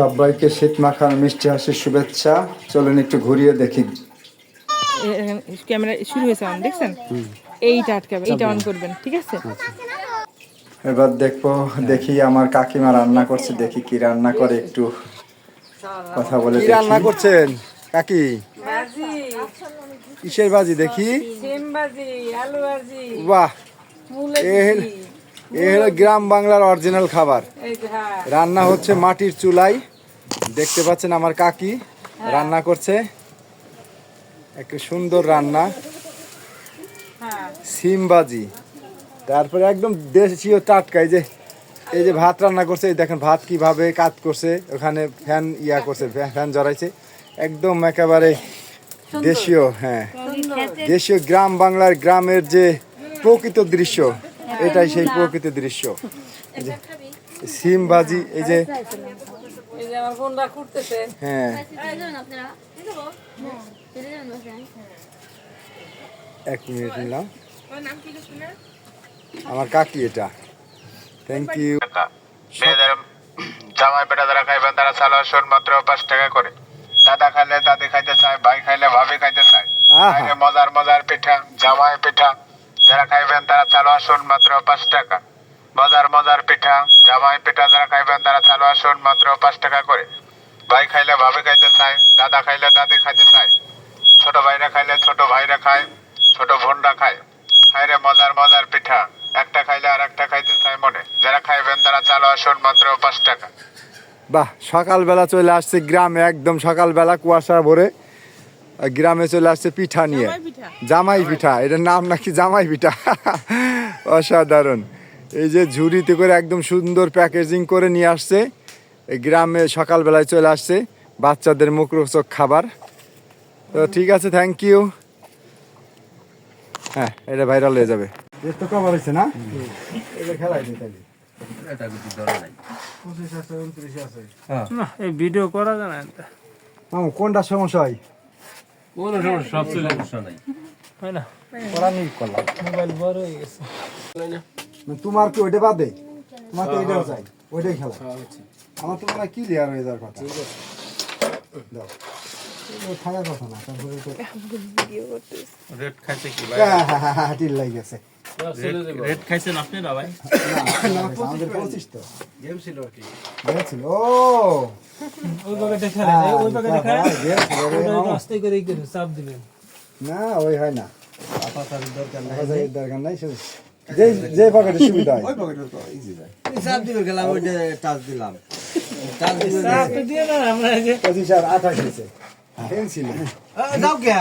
সবাইকে শীত মাখার মিষ্টি হাসির শুভেচ্ছা। চলুন একটু ঘুরিয়ে দেখি। ক্যামেরা শুরু হয়েছে অন দেখছেন? এইটা আটকাবে এইটা অন করবেন ঠিক আছে? এবার দেখব দেখি আমার কাকিমা রান্না করছে দেখি কি রান্না করে একটু কথা বলে কি দেখি। রান্না করছেন কাকি? কিসের বাজি দেখি? সিম ভাজি আলু ভাজি বাহ। মূলে এ হলো গ্রাম বাংলার অরিজিনাল খাবার। হ্যাঁ। রান্না হচ্ছে মাটির চুলায় দেখতে পাচ্ছেন আমার কাকি রান্না করছে। একটা সুন্দর রান্না। হ্যাঁ। সিম বাজি তারপরে একদম দেশীয় টাটকা এই যে এই যে ভাত রান্না করছে এই দেখেন ভাত কীভাবে কাজ করছে। ওখানে ফ্যান ইয়া করছে ফ্যান জড়াইছে। একদম একেবারে দেশীয় হ্যাঁ। দেশীয় গ্রাম বাংলার গ্রামের যে প্রকৃত দৃশ্য। এটাই সেই প্রকৃত দৃশ্য। এই সিম ভাজি এই যে আমার হ্যাঁ। এক মিনিট নিলাম। আমার কাকি এটা। থ্যাংক ইউ জামাই পেটা যারা খাইবেন তারা শোন মাত্র পাঁচ টাকা করে। দাদা খাইলে দাদি খাইতে চায় ভাই খাইলে ভাবি খাইতে চায়। মজার মজার পিঠা জামাই পিঠা যারা খাইবেন তারা সালোয়ার শোন মাত্র পাঁচ টাকা। মজার মজার পিঠা, জামাই পিঠা যারা খাইবেন তারা সালোয়ার শোন মাত্র পাঁচ টাকা করে। ভাই খাইলে ভাবি খাইতে চায়, দাদা খাইলে দাদি খাইতে চায়। ছোট ভাইরা খাইলে ছোট ভাইরা খায়, ছোট বোনরা খায়। খাইরে মজার মজার পিঠা, একটা খাইলে আর একটা খাইতে চায় মনে। যারা খাইবেন তারা চালো আসুন মাত্র পাঁচ টাকা। বাহ, সকালবেলা চলে আসছে গ্রামে, একদম সকালবেলা কুয়াশা ভরে। গ্রামে চলে আসছে পিঠা নিয়ে। জামাই পিঠা। এটার নাম নাকি জামাই পিঠা? অসাধারণ। এই যে ঝুড়িতে করে একদম সুন্দর প্যাকেজিং করে নিয়ে আসছে। গ্রামে সকালবেলায় চলে আসছে বাচ্চাদের মুখরোচক খাবার। তো ঠিক আছে থ্যাংক ইউ হ্যাঁ এটা ভাইরাল হয়ে যাবে। তো কভার হয়েছে না? এটা খেলাই দিই তাহলে পঁচিশ আছে উনত্রিশ আছে। না এই ভিডিও করা যায় না। মামু কোনটা সমস্যা হয়? কোনো সমস্যা সব চলে সমস্যা নাই হয় না? নেই করলাম। মোবাইল বড় হয়ে গেছে। তোমার কি ওইটা বাদে? তোমার তো ওইটাও চাই। ওইটাই খেলা। আমার তো মনে হয় হয়ে যাওয়ার কথা। দাও। ও থাকার কথা না তারপরে তো রেড খাইছে কি টিল লাগে গেছে। রেড খাইছেন আপনি না ভাই? না, আমাদের পঁচিশ তো। গেম ছিল আর কি। গেম ছিল ও! ওই হ্যাঁ, ওই প্যাকেটে গেম ছিল আস্তে করে করে চাপ দিবেন না ওই হয় না। আপাতত দরকার নাই। দরকার নাই শুধু যে যে পকেটে সুবিধা হয়। চাপ দিবে গেলাম ওইটা টাচ দিলাম। টাচ দিবে চাপ দিয়ে না আমরা যে পঁচিশ আর আঠাশ হয়েছে। পেন্সিল যাও কে